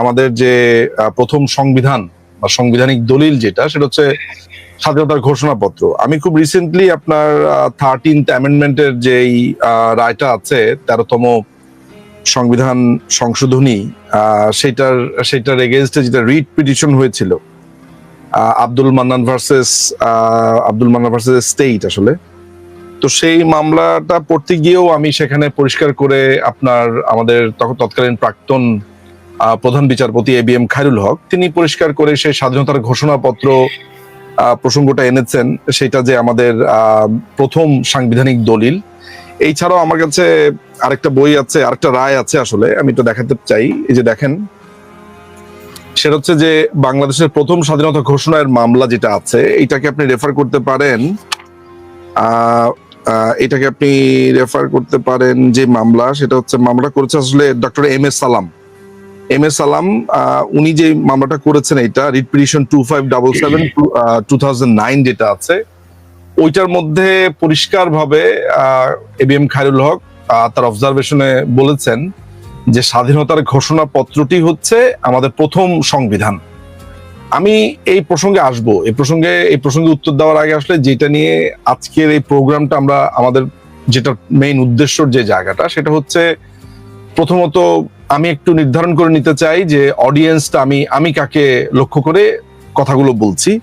আমাদের যে প্রথম সংবিধান বা সাংবিধানিক দলিল যেটা, সেটা হচ্ছে স্বাধীনতার ঘোষণাপত্র। আমি খুব রিসেন্টলি আপনার থার্টিন্থ অ্যামেন্ডমেন্টের যেই রায়টা আছে, তেরোতম সংবিধান সংশোধনী সেটার সেটার এগেনস্টে যেটা রিট পিটিশন হয়েছিল Abdul Mannan versus Abdul Mannan versus state আসলে। তো সেই মামলাটা পড়তে গিয়েও আমি সেখানে পরিষ্কার করে আপনার, আমাদের তখন তৎকালীন প্রাক্তন প্রধান বিচারপতি A B M Khairul Haque. তিনি পরিষ্কার করে সেই স্বাধীনতার ঘোষণাপত্র প্রসঙ্গটা এনেছেন, সেটা যে আমাদের প্রথম সাংবিধানিক দলিল। এই ছাড়াও আমার কাছে আরেকটা বই আছে, আরেকটা রায় আছে আসলে, আমি একটু দেখাতে চাই। এই যে দেখেন, সেটা হচ্ছে যে বাংলাদেশের প্রথম স্বাধীনতা ঘোষণার মামলা যেটা আছে, এটাকে আপনি রেফার করতে পারেন এটাকে আপনি রেফার করতে পারেন যে মামলা, সেটা হচ্ছে মামলা করেছে আসলে doctor M S Salam. M S Salam উনি যে মামলাটা করেছেন এটা, writ petition two five double seven two thousand nine যেটা আছে, ওইটার মধ্যে পরিষ্কার ভাবে A B M Khairul Haque তার অবজারভেশনে বলেছেন যে স্বাধীনতার ঘোষণাপত্রটি হচ্ছে আমাদের প্রথম সংবিধান। আমি এই প্রসঙ্গে আসব। এই প্রসঙ্গে এই প্রসঙ্গে উত্তর দেওয়ার আগে আসলে যেটা নিয়ে আজকের এই প্রোগ্রামটা আমরা আমাদের যেটা মেইন উদ্দেশ্য যে জায়গাটা, সেটা হচ্ছে প্রথমত আমি একটু নির্ধারণ করে নিতে চাই যে অডিয়েন্সটা আমি আমি কাকে লক্ষ্য করে কথাগুলো বলছি।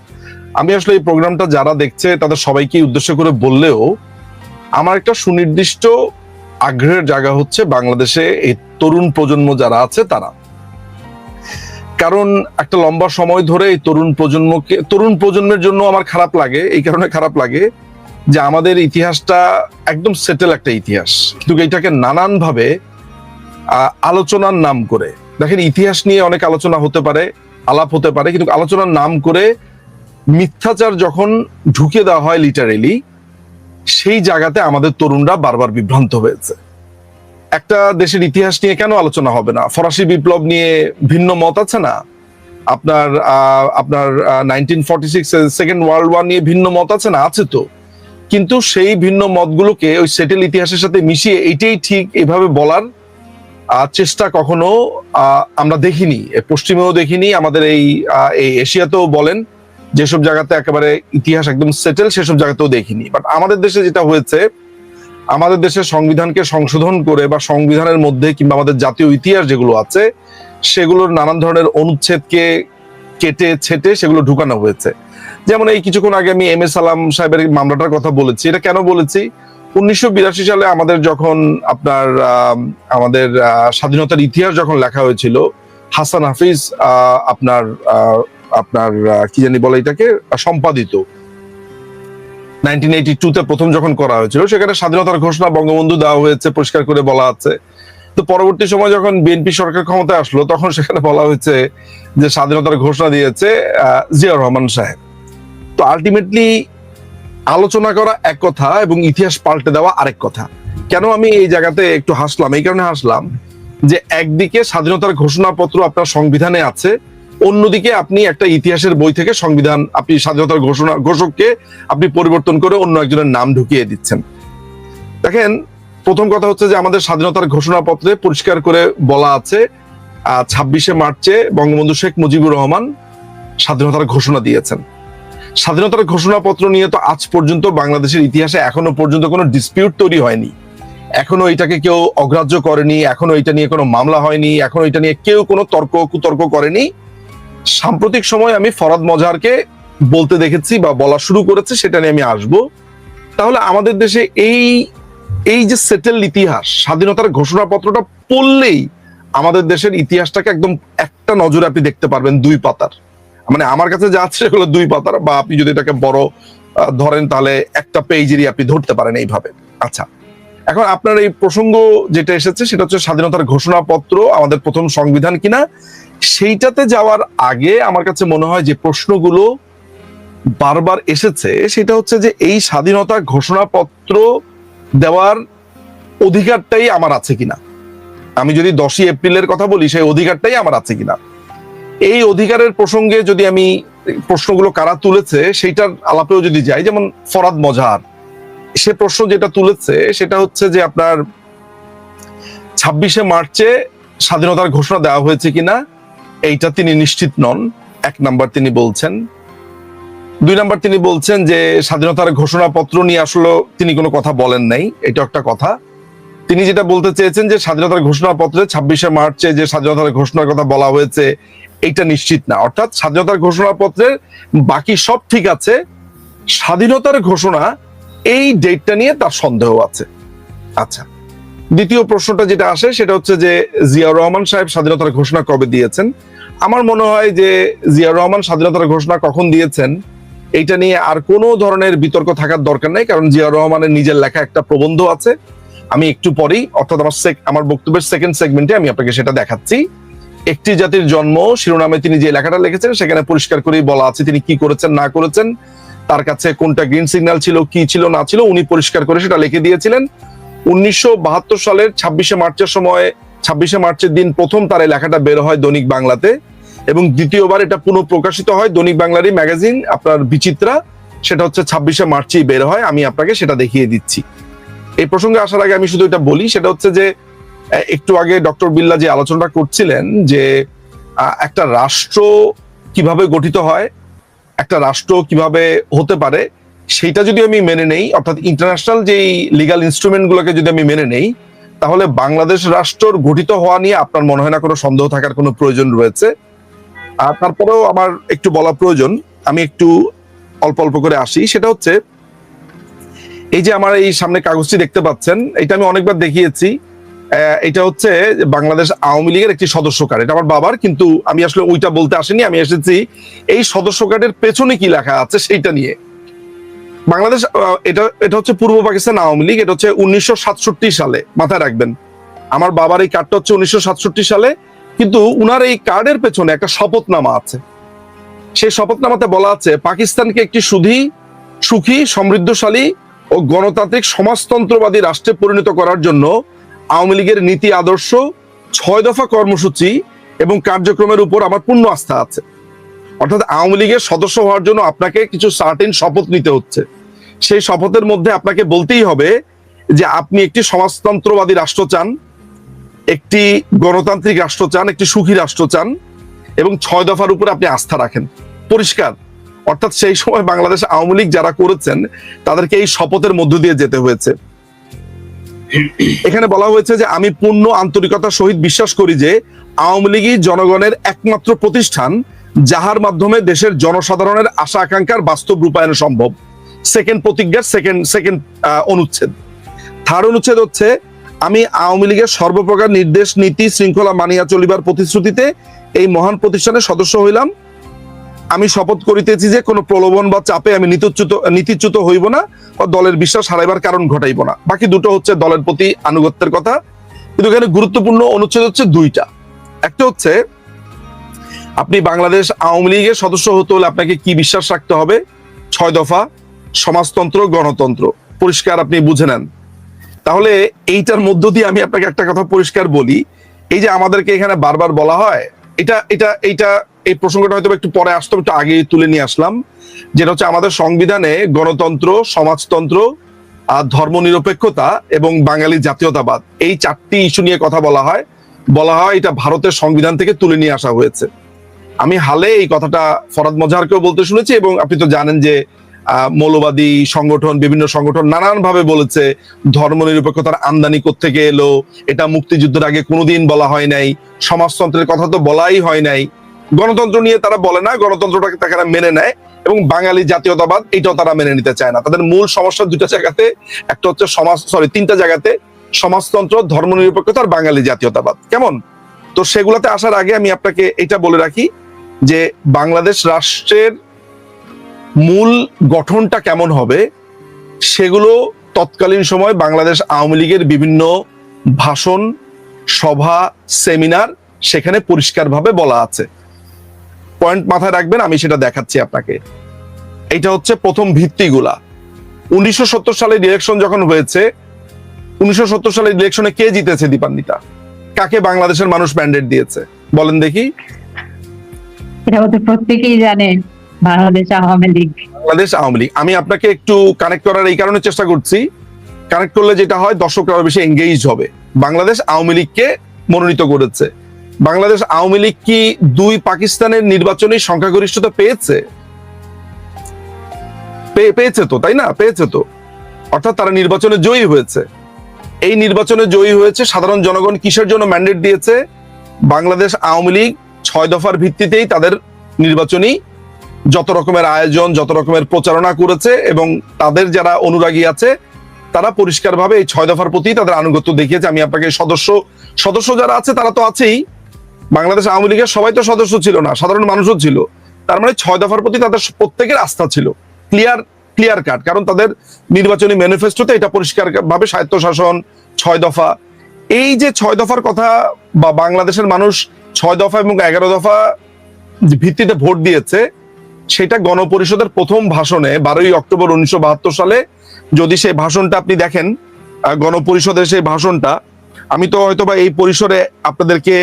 আমি আসলে এই প্রোগ্রামটা যারা দেখছে তাদের সবাইকে উদ্দেশ্য করে বললেও আমার একটা সুনির্দিষ্ট আগ্রহের জায়গা হচ্ছে বাংলাদেশে এই তরুণ প্রজন্ম যারা আছে তারা। কারণ একটা লম্বা সময় ধরে এই তরুণ প্রজন্মকে তরুণ প্রজন্মের জন্য আমার খারাপ লাগে এই কারণে খারাপ লাগে যে আমাদের ইতিহাসটা একদম সেটেল একটা ইতিহাস। কিন্তু এটাকে নানানভাবে আহ, আলোচনার নাম করে। দেখেন, ইতিহাস নিয়ে অনেক আলোচনা হতে পারে, আলাপ হতে পারে, কিন্তু আলোচনার নাম করে মিথ্যাচার যখন ঢুকে দেওয়া হয় লিটারেলি সেই জায়গাতে আমাদের তরুণরা বারবার বিভ্রান্ত হয়েছে। একটা দেশের ইতিহাস নিয়ে কেন আলোচনা হবে না? ফরাসি বিপ্লব নিয়ে ভিন্ন মত আছে না? আপনার আপনার সিক্স সেকেন্ড ওয়ার্ল্ড ওয়ার নিয়ে ভিন্ন মত আছে না? আছে তো। কিন্তু সেই ভিন্ন মতগুলোকে ওই সেটেল ইতিহাসের সাথে মিশিয়ে, এটাই ঠিক এভাবে বলার চেষ্টা কখনো আমরা দেখিনি পশ্চিমেও দেখিনি, আমাদের এই এশিয়াতেও বলেন, যেসব জায়গাতে একেবারে ইতিহাস একদম সেটেল সেসব জায়গাতেও দেখিনি। বাট আমাদের দেশে যেটা হয়েছে, আমাদের দেশের সংবিধানকে সংশোধন করে বা সংবিধানের মধ্যে কিংবা আমাদের জাতীয় ইতিহাস যেগুলো আছে, সেগুলোর নানান ধরনের অনুচ্ছেদকে কেটে ছেটে সেগুলো ঢুকানো হয়েছে। যেমন এই কিছুক্ষণ আগে আমি এম এ সালাম সাহেবের মামলাটার কথা বলেছি। এটা কেন বলেছি? উনিশশো বিরাশি সালে আমাদের যখন আপনার আমাদের স্বাধীনতার ইতিহাস যখন লেখা হয়েছিল, হাসান হাফিজ আপনার আপনার কি জানি বলে এটাকে, সম্পাদিত। নাইনটিন এইটি টু তে প্রথম যখন করা হয়েছিল, সেখানে স্বাধীনতার ঘোষণা বঙ্গবন্ধু দেওয়া হয়েছে, পরিষ্কার করে বলা আছে। তো পরবর্তী সময় যখন বিএনপি সরকার ক্ষমতায় আসলো, তখন সেখানে বলা হয়েছে যে স্বাধীনতার ঘোষণা দিয়েছে জিয়াউর রহমান সাহেব। তো আলটিমেটলি আলোচনা করা এক কথা এবং ইতিহাস পাল্টে দেওয়া আরেক কথা। কেন আমি এই জায়গাতে একটু হাসলাম? এই কারণে হাসলাম যে একদিকে স্বাধীনতার ঘোষণাপত্র আপনার সংবিধানে আছে, অন্যদিকে আপনি একটা ইতিহাসের বই থেকে সংবিধান, আপনি স্বাধীনতার ঘোষণা, ঘোষককে আপনি পরিবর্তন করে অন্য একজনের নাম ঢুকিয়ে দিচ্ছেন। দেখেন, প্রথম কথা হচ্ছে যে আমাদের স্বাধীনতার ঘোষণাপত্রে পরিষ্কার করে বলা আছে ছাব্বিশে মার্চে বঙ্গবন্ধু শেখ মুজিবুর রহমান স্বাধীনতার ঘোষণা দিয়েছেন। স্বাধীনতার ঘোষণাপত্র নিয়ে তো আজ পর্যন্ত বাংলাদেশের ইতিহাসে এখনও পর্যন্ত কোনো ডিসপিউট তৈরি হয়নি। এখনও এটাকে কেউ অগ্রাহ্য করেনি, এখনও এটা নিয়ে কোনো মামলা হয়নি, এখনও এটা নিয়ে কেউ কোনো তর্ক কুতর্ক করেনি। সাম্প্রতিক সময় আমি ফরাদ মজারকে বলতে দেখেছি বা বলা শুরু করেছে, সেটা নিয়ে আমি আসব। তাহলে আমাদের দেশে এই এই যে সেটেল ইতিহাস, স্বাধীনতার ঘোষণাপত্রটা পড়লেই আমাদের দেশের ইতিহাসটাকে একদম একটা নজরে আপনি দেখতে পারবেন দুই পাতার। মানে আমার কাছে যা আছে সেগুলো দুই পাতার, বা আপনি যদি এটাকে বড় ধরেন তাহলে একটা পেজেরই আপনি ধরতে পারেন এইভাবে। আচ্ছা এখন আপনার এই প্রসঙ্গ যেটা এসেছে সেটা হচ্ছে স্বাধীনতার ঘোষণাপত্র, আমাদের প্রথম সংবিধান কিনা? সেইটাতে যাওয়ার আগে আমার কাছে মনে হয় যে প্রশ্নগুলো বারবার এসেছে, সেটা হচ্ছে যে এই স্বাধীনতা ঘোষণাপত্র দেওয়ার অধিকারটাই আমার আছে কিনা? আমি যদি দশই এপ্রিলের কথা বলি, সেই অধিকারটাই আমার আছে কিনা? এই অধিকারের প্রসঙ্গে যদি আমি প্রশ্নগুলো কারা তুলেছে, সেইটার আলাপেও যদি যাই, যেমন ফরাদ মজার সে প্রশ্ন যেটা তুলেছে সেটা হচ্ছে যে আপনার ছাব্বিশে মার্চে স্বাধীনতার ঘোষণা দেওয়া হয়েছে কিনা, এইটা তিনি নিশ্চিত নন। এক নাম্বার তিনি বলছেন। দুই নাম্বার তিনি বলছেন যে স্বাধীনতার ঘোষণাপত্র নিয়ে আসলে তিনি কোনো কথা বলেন নাই এটা একটা কথা। তিনি যেটা বলতে চেয়েছেন যে স্বাধীনতার ঘোষণাপত্রে ছাব্বিশে মার্চে যে স্বাধীনতার ঘোষণার কথা বলা হয়েছে এইটা নিশ্চিত না। অর্থাৎ স্বাধীনতার ঘোষণাপত্রের বাকি সব ঠিক আছে। স্বাধীনতার ঘোষণা এই ডেটটা নিয়ে তার সন্দেহ আছে। আচ্ছা দ্বিতীয় প্রশ্নটা যেটা আসে সেটা হচ্ছে যে জিয়াউর রহমান সাহেব স্বাধীনতার ঘোষণা কবে দিয়েছেন? আমার মনে হয় যে জিয়াউর রহমান স্বাধীনতার ঘোষণা কখন দিয়েছেন এইটা নিয়ে আর কোনো ধরনের বিতর্ক থাকার দরকার নেই, কারণ জিয়াউর রহমানের নিজের লেখা একটা প্রবন্ধ আছে। আমি একটু পরেই, অর্থাৎ আমার আমার বক্তব্যের সেকেন্ড সেগমেন্টে আমি আপনাকে সেটা দেখাচ্ছি। একটি জাতির জন্ম, শিরোনামে তিনি যে লেখাটা লিখেছেন সেখানে পরিষ্কার করেই বলা আছে তিনি কি করেছেন, না করেছেন, তার কাছে কোনটা গ্রিন সিগন্যাল ছিল, কি ছিল, না ছিল, উনি পরিষ্কার করে সেটা লিখে দিয়েছিলেন। উনিশশো বাহাত্তর সালের ছাব্বিশে মার্চের সময়, ছাব্বিশে মার্চের দিন প্রথম তার এই লেখাটা বের হয় দৈনিক বাংলাতে এবং দ্বিতীয়বার এটা পুনঃ প্রকাশিত হয় দৈনিক বাংলারই ম্যাগাজিন আপনার বিচিত্রা, সেটা হচ্ছে ছাব্বিশে মার্চেই বের হয়, আমি আপনাকে সেটা দেখিয়ে দিচ্ছি। এই প্রসঙ্গে আসার আগে আমি শুধু এটা বলি, সেটা হচ্ছে যে একটু আগে ডক্টর বিল্লা যে আলোচনাটা করছিলেন যে একটা রাষ্ট্র কীভাবে গঠিত হয়, একটা রাষ্ট্র কীভাবে হতে পারে, সেইটা যদি আমি মেনে নেই, অর্থাৎ ইন্টারন্যাশনাল যেই লিগাল ইনস্ট্রুমেন্ট গুলোকে যদি আমি মেনে নেই, তাহলে বাংলাদেশ রাষ্ট্র গঠিত হওয়া নিয়ে আপনার মনে হয় না কোনো সন্দেহ থাকার কোনো প্রয়োজন রয়েছে। আর তারপরেও আমার একটু বলা প্রয়োজন, আমি একটু অল্প অল্প করে আসি, সেটা হচ্ছে, এই যে আমার এই সামনে কাগজটি দেখতে পাচ্ছেন, এটা আমি অনেকবার দেখিয়েছি এটা হচ্ছে বাংলাদেশ আওয়ামী লীগের একটি সদস্য কার্ড এটা আমার বাবার, কিন্তু আমি আসলে ওইটা বলতে আসিনি, আমি এসেছি। এই সদস্য কার্ডের পেছনে কি লেখা আছে সেইটা নিয়ে। বাংলাদেশ এটা এটা হচ্ছে পূর্ব পাকিস্তান আওয়ামী লীগ, এটা হচ্ছে উনিশশো সাতষট্টি সালে, মাথায় রাখবেন। আমার বাবার এই কার্ডটা হচ্ছে উনিশশো সাতষট্টি সালে, কিন্তু উনার এই কার্ডের পেছনে একটা শপথনামা আছে। সেই শপথনামাতে বলা আছে, পাকিস্তানকে একটি সুধী, সুখী, সমৃদ্ধশালী ও গণতান্ত্রিক সমাজতন্ত্রবাদী রাষ্ট্রে পরিণত করার জন্য আওয়ামী লীগের নীতি, আদর্শ, ছয় দফা কর্মসূচি এবং কার্যক্রমের উপর আমার পূর্ণ আস্থা আছে। অর্থাৎ আওয়ামী লীগের সদস্য হওয়ার জন্য আপনাকে কিছু সার্টিন শপথ নিতে হচ্ছে। সেই শপথের মধ্যে আপনাকে বলতেই হবে যে আপনি একটি সমাজতন্ত্রবাদী রাষ্ট্র চান, একটি গণতান্ত্রিক রাষ্ট্র চান, একটি সুখী রাষ্ট্র চান এবং ছয় দফার উপরে আপনি আস্থা রাখেন। পরিষ্কার। অর্থাৎ সেই সময় বাংলাদেশ আওয়ামী লীগ যারা করেছেন, তাদেরকে এই শপথের মধ্য দিয়ে যেতে হয়েছে। এখানে বলা হয়েছে যে আমি পূর্ণ আন্তরিকতার সহিত বিশ্বাস করি যে আওয়ামী লীগই জনগণের একমাত্র প্রতিষ্ঠান, যাহার মাধ্যমে দেশের জনসাধারণের আশা আকাঙ্ক্ষার বাস্তব রূপায়ণ সম্ভব। সেকেন্ড প্রতিজ্ঞার সেকেন্ড সেকেন্ড অনুচ্ছেদ। থার্ড অনুচ্ছেদ হচ্ছে, আমি আওয়ামী লীগের সর্বপ্রকার নির্দেশ, নীতি, শৃঙ্খলা মানিয়া চলিবার প্রতিশ্রুতিতে এই মহান প্রতিষ্ঠানের সদস্য হইলাম। আমি শপথ করিতেছি যে কোনো প্রলোভন বা চাপে আমি নীতিচ্যুত নীতিচ্যুত হইব না বা দলের বিশ্বাস হারাইবার কারণ ঘটাইব না। বাকি দুটো হচ্ছে দলের প্রতি আনুগত্যের কথা। কিন্তু এখানে গুরুত্বপূর্ণ অনুচ্ছেদ হচ্ছে দুইটা। একটা হচ্ছে, আপনি বাংলাদেশ আওয়ামী লীগের সদস্য হতে হলে আপনাকে কি বিশ্বাস রাখতে হবে? ছয় দফা, সমাজতন্ত্র, গণতন্ত্র। পরিষ্কার আপনি বুঝে নেন। তাহলে এইটার মধ্য দিয়ে আমি আপনাকে একটা কথা পরিষ্কার বলি। এই যে আমাদেরকে এখানে বারবার বলা হয়, এটা এটা, এইটা এই প্রসঙ্গটা হয়তো একটু পরে আসতো একটু আগে তুলে নিয়ে আসলাম। যেটা হচ্ছে আমাদের সংবিধানে গণতন্ত্র, সমাজতন্ত্র আর ধর্মনিরপেক্ষতা এবং বাঙালি জাতীয়তাবাদ, এই চারটি ইস্যু নিয়ে কথা বলা হয়। বলা হয় এটা ভারতের সংবিধান থেকে তুলে নিয়ে আসা হয়েছে। আমি হালে এই কথাটা ফরাদ মজাহারকেও বলতে শুনেছি এবং আপনি তো জানেন যে মৌলবাদী সংগঠন, বিভিন্ন সংগঠন নানান ভাবে বলেছে ধর্মনিরপেক্ষতার আমদানি থেকে এলো, এটা মুক্তিযুদ্ধের আগে কোনোদিন বলা হয় নাই, সমাজতন্ত্রের কথা তো বলাই হয় নাই। গণতন্ত্র নিয়ে তারা বলে না, গণতন্ত্রটাকে তারা মেনে নেয় এবং বাঙালি জাতীয়তাবাদ এটাও তারা মেনে নিতে চায় না। তাদের মূল সমস্যা দুটো জায়গাতে, একটা হচ্ছে সমাজ সরি তিনটা জায়গাতে সমাজতন্ত্র ধর্মনিরপেক্ষতা আর বাঙালি জাতীয়তাবাদ। কেমন? তো সেগুলাতে আসার আগে আমি আপনাকে এটা বলে রাখি যে বাংলাদেশ রাষ্ট্রের মূল গঠনটা কেমন হবে সেগুলো তৎকালীন সময় বাংলাদেশ আওয়ামী লীগের বিভিন্ন ভাষণ, সভা, সেমিনার সেখানে পরিষ্কারভাবে বলা আছে। পয়েন্ট মাথায় রাখবেন আমি সেটা দেখাচ্ছি আপনাকে। এটা হচ্ছে প্রথম ভিত্তিগুলা। উনিশশো সত্তর সালে ইলেকশন যখন হয়েছে উনিশশো সালের ইলেকশনে কে জিতেছে দীপান্বিতা? কাকে বাংলাদেশের মানুষ ম্যান্ডেট দিয়েছে? বলেন দেখি। এটা হচ্ছে প্রত্যেকেই জানে বাংলাদেশ আওয়ামী লীগ। বাংলাদেশ আওয়ামী লীগ। আমি আপনাকে একটু কানেক্ট করার এই কারণে চেষ্টা করছি। কানেক্ট করলে যেটা হয় দর্শকরা বেশি এঙ্গেজ হবে। বাংলাদেশ আওয়ামী লীগকে মনোনীত করেছে। বাংলাদেশ আওয়ামী লীগ কি দুই পাকিস্তানের নির্বাচনী সংখ্যাগরিষ্ঠতা পেয়েছে? পেয়েছে তো, তাই না? পেয়েছে তো। অর্থাৎ তারা নির্বাচনে জয়ী হয়েছে। এই নির্বাচনে জয়ী হয়েছে সাধারণ জনগণ কিসের জন্য ম্যান্ডেট দিয়েছে? বাংলাদেশ আওয়ামী লীগ ছয় দফার ভিত্তিতেই তাদের নির্বাচনী যত রকমের আয়োজন, যত রকমের প্রচারণা করেছে এবং তাদের যারা অনুরাগী আছে, তারা পরিষ্কারভাবে এই ছয় দফার প্রতি তাদের আনুগত্য দেখিয়েছে। আমি আপনাকে সদস্য সদস্য যারা আছে তারা তো আছেই। বাংলাদেশ আওয়ামী লীগের সবাই তো সদস্য ছিল না, সাধারণ মানুষও ছিল। তার মানে ছয় দফার প্রতি তাদের প্রত্যেকের আস্থা ছিল। ক্লিয়ার ক্লিয়ার কাট কারণ তাদের নির্বাচনী ম্যানিফেস্টোতে এটা পরিষ্কার ভাবে স্বায়ত্তশাসন ছয় দফা। এই যে ছয় দফার কথা বা বাংলাদেশের মানুষ ছয় দফা এবং এগারো দফা ভিত্তিতে ভোট দিয়েছে, সেটা গণপরিষদের প্রথম ভাষণে বারোই অক্টোবর উনিশশো বাহাত্তর সালে যদি সেই ভাষণটা আপনি দেখেন গণপরিষদের সেই ভাষণটা, আমি তো হয়তো বা এই পরিসরে আপনাদেরকে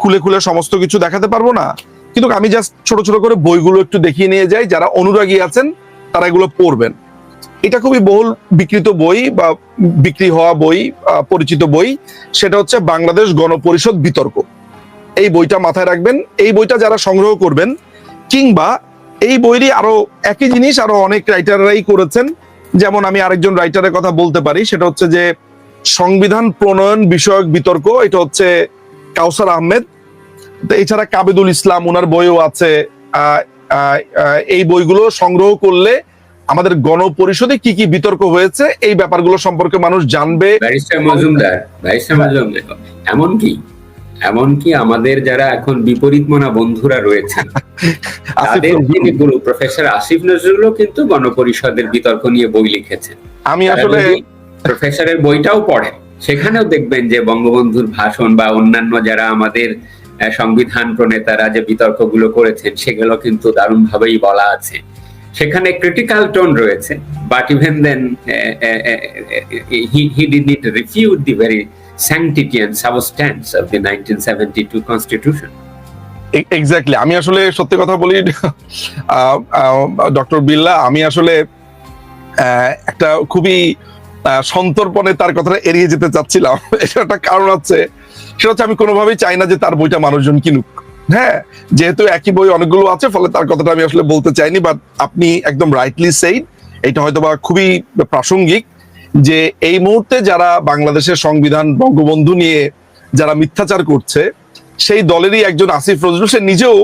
খুলে খুলে সমস্ত কিছু দেখাতে পারব না। কিন্তু আমি জাস্ট ছোট ছোট করে বইগুলো একটু দেখিয়ে নিয়ে যাই, যারা অনুরাগী আছেন, তারা এগুলো পড়বেন। এটা খুবই বহুল বিকৃত বই বা বিক্রি হওয়া বই পরিচিত বই। সেটা হচ্ছে বাংলাদেশ গণপরিষদ বিতর্ক। এই বইটা মাথায় রাখবেন। এই বইটা যারা সংগ্রহ করবেন, কিংবা এই বইরই আরও একই জিনিস আরও অনেক রাইটাররাই করেছেন। যেমন আমি আরেকজন রাইটারের কথা বলতে পারি, সেটা হচ্ছে যে সংবিধান প্রণয়ন বিষয়ক বিতর্ক, এটা হচ্ছে কাউসার আহমেদ। এছাড়া কাবিদুল ইসলাম ওনার বইও আছে। এই বইগুলো সংগ্রহ করলে আমাদের গণপরিষদে কি কি বিতর্ক হয়েছে এই ব্যাপারগুলো সম্পর্কে মানুষ জানবে। ব্যারিস্টার মজুমদার এমনকি এমনকি আমাদের যারা এখন বিপরীত মনা বন্ধুরা রয়েছেন তাদের গুরু প্রফেসর আসিফ নজরুলও কিন্তু গণপরিষদের বিতর্ক নিয়ে বই লিখেছেন। আমি আসলে প্রফেসরের বইটাও পড়েন সেখানেও দেখবেন যে বঙ্গবন্ধুর ভাষণ বা অন্যান্য যারা আমাদের সংবিধান প্রণেতারা যে বিতর্কগুলো করেছেন, সেগুলো কিন্তু দারুণভাবেই বলা আছে। সেখানে ক্রিটিক্যাল টোন রয়েছে but even then he did not refute the very sanctity and substance of the 1972 constitution. Exactly আমি আসলে সত্যি কথা বলি ডক্টর বিল্লা আমি আসলে একটা খুবই সন্তর্পণে তার কথাটা এড়িয়ে যেতে চাচ্ছিলাম। এটা একটা কারণ হচ্ছে সেটা হচ্ছে আমি কোনোভাবেই চাই না যে তার বইটা মানুষজন কিনুক। হ্যাঁ যেহেতু একই বই অনেকগুলো আছে, ফলে তার কথাটা আমি আসলে বলতে চাইনি বাট আপনি একদম রাইটলি সেইড এটা হয়তো বা খুবই প্রাসঙ্গিক যে এই মুহূর্তে যারা বাংলাদেশের সংবিধান বঙ্গবন্ধু নিয়ে যারা মিথ্যাচার করছে, সেই দলেরই একজন আসিফ নজরুল, সে নিজেও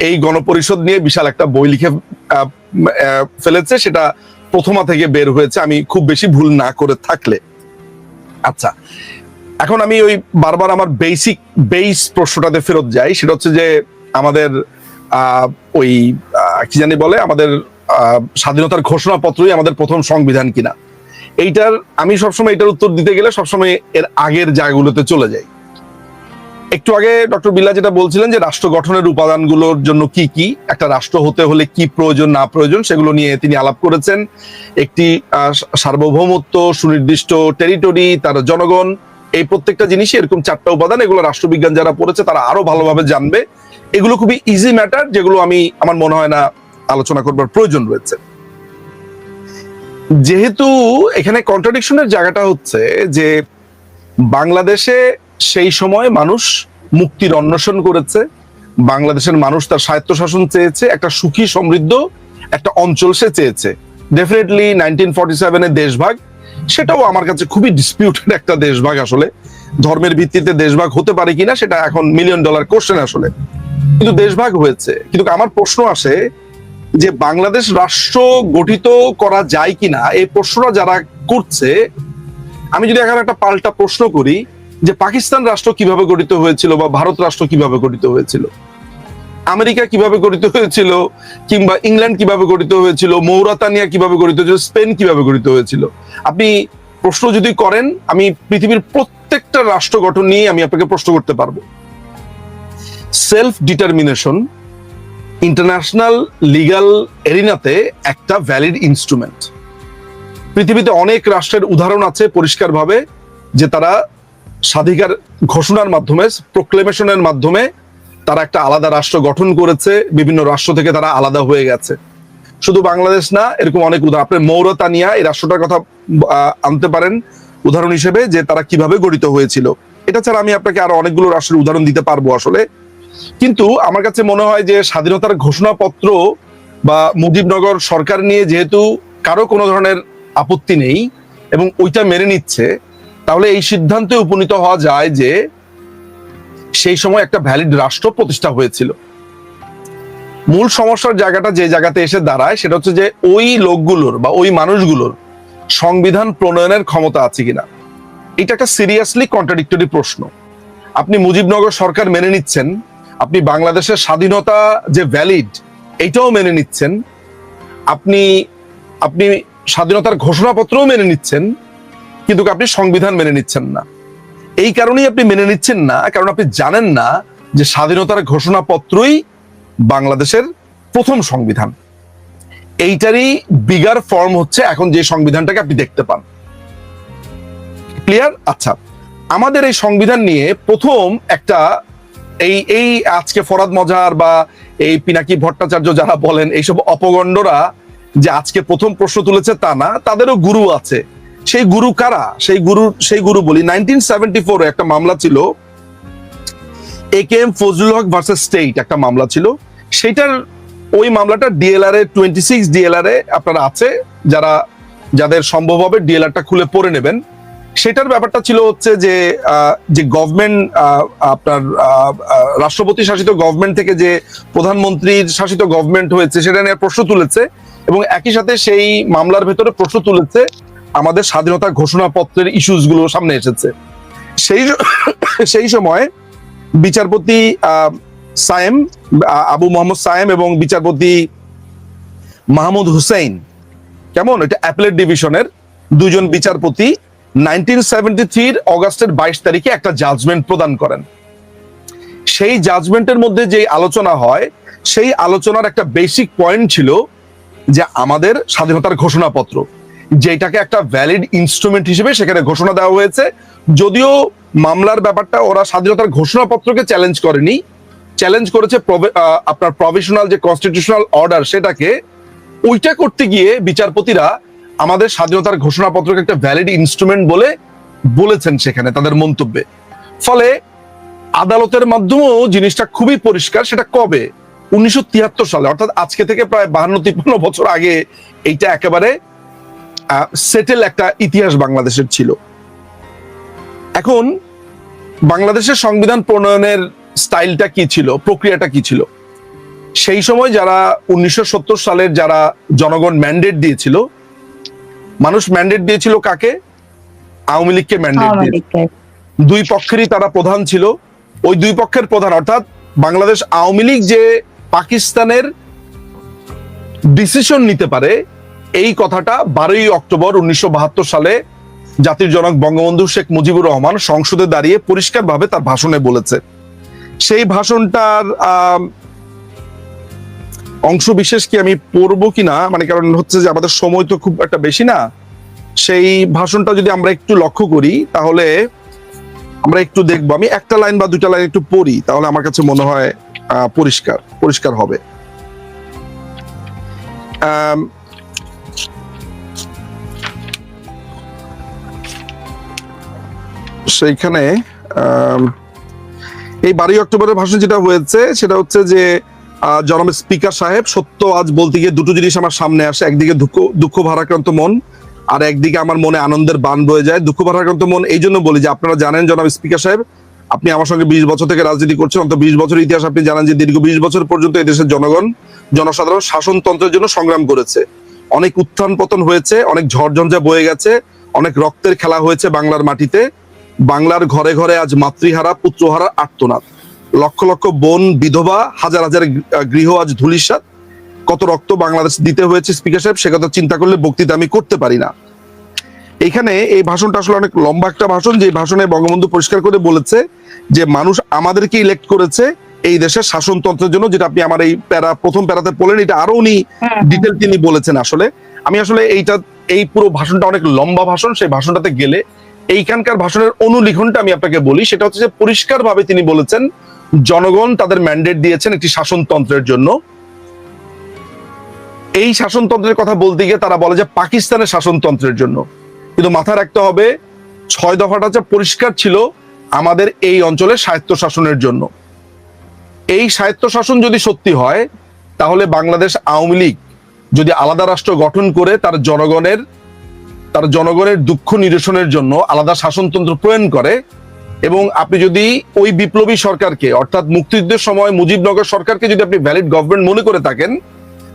এই গণপরিষদ নিয়ে বিশাল একটা বই লিখে ফেলেছে। সেটা প্রথমা থেকে বের হয়েছে, আমি খুব বেশি ভুল না করে থাকলে। আচ্ছা এখন আমি ওই বারবার আমার বেসিক বেস প্রশ্নটাতে ফেরত যাই, সেটা হচ্ছে যে আমাদের ওই কি জানি বলে, আমাদের স্বাধীনতার ঘোষণাপত্রই আমাদের প্রথম সংবিধান কিনা। এইটার, আমি সবসময় এটার উত্তর দিতে গেলে সবসময় এর আগের জায়গাগুলোতে চলে যাই। একটু আগে ডক্টর বিল্লা যেটা বলছিলেন যে রাষ্ট্র গঠনের উপাদানগুলোর জন্য কি কি, একটা রাষ্ট্র হতে হলে কি প্রয়োজন, না প্রয়োজন, সেগুলো নিয়ে তিনি আলাপ করেছেন। একটি সার্বভৌমত্ব, সুনির্দিষ্ট টেরিটরি, তার জনগণ, এই প্রত্যেকটা জিনিসই এরকম চারটা উপাদান, এগুলো রাষ্ট্রবিজ্ঞান যারা পড়েছে তারা আরও ভালোভাবে জানবে। এগুলো খুবই ইজি ম্যাটার যেগুলো আমি, আমার মনে হয় না আলোচনা করবার প্রয়োজন রয়েছে। যেহেতু এখানে কন্ট্রাডিকশনের জায়গাটা হচ্ছে যে বাংলাদেশে সেই সময় মানুষ মুক্তির অন্বেষণ করেছে। বাংলাদেশের মানুষ তার স্বায়ত্তশাসন চেয়েছে, একটা সুখী সমৃদ্ধ, একটা অঞ্চল সে চেয়েছে। ডেফিনেটলি নাইনটিন ফর্টি সেভেনের দেশভাগ, সেটাও আমার কাছে খুবই ডিসপিউটেড একটা দেশভাগ আসলে। ধর্মের ভিত্তিতে দেশভাগ হতে পারে কিনা সেটা এখন মিলিয়ন ডলার কোশ্চেন আসলে। কিন্তু দেশভাগ হয়েছে। কিন্তু আমার প্রশ্ন আসে যে বাংলাদেশ রাষ্ট্র গঠিত করা যায় কিনা, এই প্রশ্নটা যারা করছে, আমি যদি এখন একটা পাল্টা প্রশ্ন করি যে পাকিস্তান রাষ্ট্র কীভাবে গঠিত হয়েছিল বা ভারত রাষ্ট্র কীভাবে গঠিত হয়েছিল? আমেরিকা কীভাবে গঠিত হয়েছিল? কিংবা ইংল্যান্ড কীভাবে গঠিত হয়েছিল? মৌরাতানিয়া কীভাবে গঠিত হয়েছিল? স্পেন কীভাবে গঠিত হয়েছিল? আপনি প্রশ্ন যদি করেন, আমি পৃথিবীর প্রত্যেকটা রাষ্ট্র গঠন নিয়ে আমি আপনাকে প্রশ্ন করতে পারব। সেলফ ডিটারমিনেশন ইন্টারন্যাশনাল লিগাল এরিনাতে একটা ভ্যালিড ইনস্ট্রুমেন্ট পৃথিবীতে অনেক রাষ্ট্রের উদাহরণ আছে পরিষ্কারভাবে, যে তারা স্বাধিকার ঘোষণার মাধ্যমে প্রোক্লেমেশনের মাধ্যমে তারা একটা আলাদা রাষ্ট্র গঠন করেছে, বিভিন্ন রাষ্ট্র থেকে তারা আলাদা হয়ে গেছে। শুধু বাংলাদেশ না, এরকম অনেক উদাহরণ। আপনি মৌরতানিয়া এই রাষ্ট্রটার কথা আনতে পারেন উদাহরণ হিসেবে যে তারা কীভাবে গঠিত হয়েছিল। এটা ছাড়া আমি আপনাকে আরও অনেকগুলো রাষ্ট্রের উদাহরণ দিতে পারব আসলে। কিন্তু আমার কাছে মনে হয় যে স্বাধীনতার ঘোষণাপত্র বা মুজিবনগর সরকার নিয়ে যেহেতু কারও কোনো ধরনের আপত্তি নেই এবং ওইটা মেনে নিচ্ছে তাহলে এই সিদ্ধান্তে উপনীত হওয়া যায় যে সেই সময় একটা ভ্যালিড রাষ্ট্র প্রতিষ্ঠা হয়েছিল। মূল সমস্যার জায়গাটা যে জায়গাতে এসে দাঁড়ায় সেটা হচ্ছে যে ওই লোকগুলোর বা ওই মানুষগুলোর সংবিধান প্রণয়নের ক্ষমতা আছে কিনা। এটা একটা সিরিয়াসলি কন্ট্রাডিক্টরি প্রশ্ন। আপনি মুজিবনগর সরকার মেনে নিচ্ছেন, আপনি বাংলাদেশের স্বাধীনতা যে ভ্যালিড এটাও মেনে নিচ্ছেন, আপনি আপনি স্বাধীনতার ঘোষণাপত্রও মেনে নিচ্ছেন কিন্তু আপনি সংবিধান মেনে নিচ্ছেন না। এই কারণেই আপনি মেনে নিচ্ছেন না, কারণ আপনি জানেন না যে স্বাধীনতার ঘোষণাপত্রই বাংলাদেশের প্রথম সংবিধান। এইটারই বিগার ফর্ম হচ্ছে এখন যে সংবিধানটাকে আপনি দেখতে পান। ক্লিয়ার আচ্ছা আমাদের এই সংবিধান নিয়ে প্রথম একটা এই এই আজকে ফরাদ মজার বা এই পিনাকি ভট্টাচার্য যারা বলেন, এইসব অপগণ্ডরা যে আজকে প্রথম প্রশ্ন তুলেছে তা না, তাদেরও গুরু আছে। সেই গুরু কারা? সেই গুরু সেই গুরু বলি। নাইনটিন একটা মামলা ছিল। A K M Fazlul Haque versus state একটা মামলা ছিল। সেটার ওই মামলাটা ডিএলআর এ টোয়েন্টি সিক্স ডিএলআর এ আপনার আছে, যারা, যাদের সম্ভব হবে ডিএলআরটা খুলে পড়ে নেবেন। সেটার ব্যাপারটা ছিল হচ্ছে যে যে গভর্নমেন্ট আপনার রাষ্ট্রপতি শাসিত গভর্নমেন্ট থেকে যে প্রধানমন্ত্রীর শাসিত গভর্নমেন্ট হয়েছে, সেটা নিয়ে প্রশ্ন তুলেছে এবং একই সাথে সেই মামলার ভেতরে প্রশ্ন তুলেছে আমাদের স্বাধীনতা ঘোষণাপত্রের ইস্যুসগুলো সামনে এসেছে। সেই সেই সময় বিচারপতি সায়েম আবু মোহাম্মদ সায়েম এবং বিচারপতি মাহমুদ হুসেইন, কেমন? এটা অ্যাপেলেট ডিভিশনের দুজন বিচারপতি নাইনটিন সেভেন্টি থ্রির অগাস্টের বাইশ তারিখে একটা জাজমেন্ট প্রদান করেন। সেই জাজমেন্টের মধ্যে যে আলোচনা হয়, সেই আলোচনার একটা বেসিক পয়েন্ট ছিল যে আমাদের স্বাধীনতার ঘোষণাপত্র। যেটাকে একটা ভ্যালিড ইনস্ট্রুমেন্ট হিসেবে সেখানে ঘোষণা দেওয়া হয়েছে। যদিও মামলার ব্যাপারটা ওরা স্বাধীনতার ঘোষণাপত্রকে চ্যালেঞ্জ করেনি। চ্যালেঞ্জ করেছে আপনার প্রভিশনাল যে কনস্টিটিউশনাল অর্ডার সেটাকে ওইটা করতে গিয়ে বিচারপতিরা আমাদের স্বাধীনতার ঘোষণাপত্রকে একটা ভ্যালিড ইনস্ট্রুমেন্ট বলে বলেছেন সেখানে তাদের মন্তব্যে। ফলে আদালতের মাধ্যমেও জিনিসটা খুবই পরিষ্কার, সেটা কবে? উনিশশো তিয়াত্তর সালে, অর্থাৎ আজকে থেকে প্রায় বাহান্ন তিপ্পান্ন বছর আগে এইটা একেবারে সেটেল একটা ইতিহাস বাংলাদেশের ছিল। এখন বাংলাদেশের সংবিধান প্রণয়নের স্টাইলটা কি ছিল প্রক্রিয়াটা কি ছিল? সেই সময় যারা উনিশশো সত্তর সালের যারা জনগণ ম্যান্ডেট দিয়েছিল মানুষ ম্যান্ডেট দিয়েছিল কাকে? আওয়ামী লীগকে ম্যান্ডেট দিয়েছিল দুই পক্ষেরই তারা প্রধান ছিল। ওই দুই পক্ষের প্রধান অর্থাৎ বাংলাদেশ আওয়ামী লীগ যে পাকিস্তানের ডিসিশন নিতে পারে এই কথাটা বারোই অক্টোবর উনিশশো বাহাত্তর সালে জাতির জনক বঙ্গবন্ধু শেখ মুজিবুর রহমান সংসদে দাঁড়িয়ে পরিষ্কারভাবে তার ভাষণে বলেছে। সেই ভাষণটার অংশ বিশেষ কি আমি পড়ব কিনা? মানে কারণ হচ্ছে যে আমাদের সময় তো খুব একটা বেশি না। সেই ভাষণটা যদি আমরা একটু লক্ষ্য করি তাহলে আমরা একটু দেখব। আমি একটা লাইন বা দুটা লাইন একটু পড়ি তাহলে আমার কাছে মনে হয় আহ, পরিষ্কার পরিষ্কার হবে। সেইখানে এই বারোই অক্টোবরের ভাষণ যেটা হয়েছে, সেটা হচ্ছে যে জনাব স্পিকার সাহেব সত্য আজ বলতে গিয়ে দুটো জিনিস আমার সামনে আসে। একদিকে দুঃখ দুঃখ ভারাক্রান্ত মন, আর একদিকে আমার মনে আনন্দের বান বয়ে যায়। দুঃখ ভারাক্রান্ত মন, এই জন্য বলি যে আপনারা জানেন জনাব স্পিকার সাহেব, আপনি আমার সঙ্গে বিশ বছর থেকে রাজনীতি করছেন, অন্তত বিশ বছর ইতিহাস আপনি জানেন যে দীর্ঘ বিশ বছর পর্যন্ত এই দেশের জনগণ, জনসাধারণ শাসনতন্ত্রের জন্য সংগ্রাম করেছে। অনেক উত্থান পতন হয়েছে, অনেক ঝড়ঝঞ্ঝা বয়ে গেছে, অনেক রক্তের খেলা হয়েছে বাংলার মাটিতে। বাংলার ঘরে ঘরে আজ মাতৃহারা পুত্রহারা আর্তনাদ। লক্ষ লক্ষ বোন বিধবা হাজার হাজার গৃহ আজ ধুলিসাৎ। কত রক্ত বাংলাদেশ দিতে হয়েছে স্পিকার সাহেব সে কথা চিন্তা করলে বক্তৃতা আমি করতে পারি না। এখানে এই ভাষণটা আসলে অনেক লম্বা একটা ভাষণ যে ভাষণে বঙ্গবন্ধু পরিষ্কার করে বলেছে যে মানুষ আমাদেরকে ইলেক্ট করেছে এই দেশের শাসনতন্ত্রের জন্য যেটা আপনি আমার এই প্যারা প্রথম প্যারাতে বলেন এটা আরও উনি ডিটেল তিনি বলেছেন আসলে। আমি আসলে এইটা এই পুরো ভাষণটা অনেক লম্বা ভাষণ সেই ভাষণটাতে গেলে এইখানকার ভাষণের অনুলিখনটা আমি আপনাকে বলি, সেটা হচ্ছে যে পরিষ্কার ভাবে তিনি বলেছেন, জনগণ তাদের ম্যান্ডেট দিয়েছেন একটি শাসনতন্ত্রের জন্য। এই শাসনতন্ত্রের কথা বলতে গিয়ে তারা বলে যে পাকিস্তানের শাসনতন্ত্রের জন্য। কিন্তু মাথায় রাখতে হবে, ছয় দফাটা যে পরিষ্কার ছিল আমাদের এই অঞ্চলে স্বায়ত্তশাসনের জন্য। এই স্বায়ত্তশাসন যদি সত্যি হয়, তাহলে বাংলাদেশ আওয়ামী লীগ যদি আলাদা রাষ্ট্র গঠন করে তার জনগণের তার জনগণের দুঃখ নিরসনের জন্য আলাদা শাসনতন্ত্র প্রয়োগ করে এবং আপনি যদি ওই বিপ্লবী সরকারকে, অর্থাৎ মুক্তিযুদ্ধের সময় মুজিবনগর সরকারকে যদি আপনি ভ্যালিড গভর্নমেন্ট মনে করে থাকেন,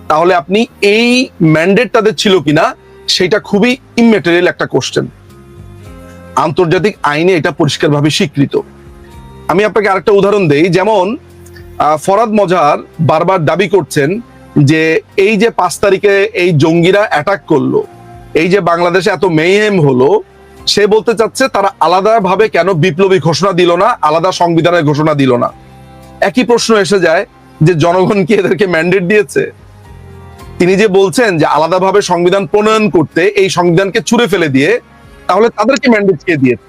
তাহলে আপনি এই ম্যান্ডেট তাদের ছিল কিনা, সেটা খুবই ইমেটেরিয়াল একটা কোশ্চেন আন্তর্জাতিক আইনে এটা পরিষ্কারভাবে স্বীকৃত। আমি আপনাকে আরেকটা উদাহরণ দেই, যেমন ফরাদ মজার বারবার দাবি করছেন যে এই যে পাঁচ তারিখে এই জঙ্গিরা অ্যাটাক করল এই যে বাংলাদেশে এত মেহেম হলো, সে বলতে চাচ্ছে তারা আলাদাভাবে কেন বিপ্লবী ঘোষণা দিল না, আলাদা সংবিধানের ঘোষণা দিল না? একই প্রশ্ন এসে যায় যে জনগণ কি এদেরকে ম্যান্ডেট দিয়েছে? তিনি যে বলছেন যে আলাদাভাবে সংবিধান প্রণয়ন করতে এই সংবিধানকে ছুঁড়ে ফেলে দিয়ে, তাহলে তাদেরকে ম্যান্ডেট কে দিয়েছে?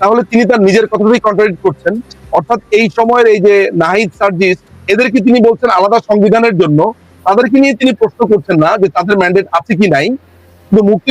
তাহলে তিনি তার নিজের কথাটাই কন্ট্রাডিক্ট করছেন। অর্থাৎ এই সময়ের এই যে নাহিদ সার্জিস, এদেরকে তিনি বলছেন আলাদা সংবিধানের জন্য। তাদেরকে নিয়ে তিনি প্রশ্ন করছেন না যে তাদের ম্যান্ডেট আছে কি নাই। কিন্তু মুক্তি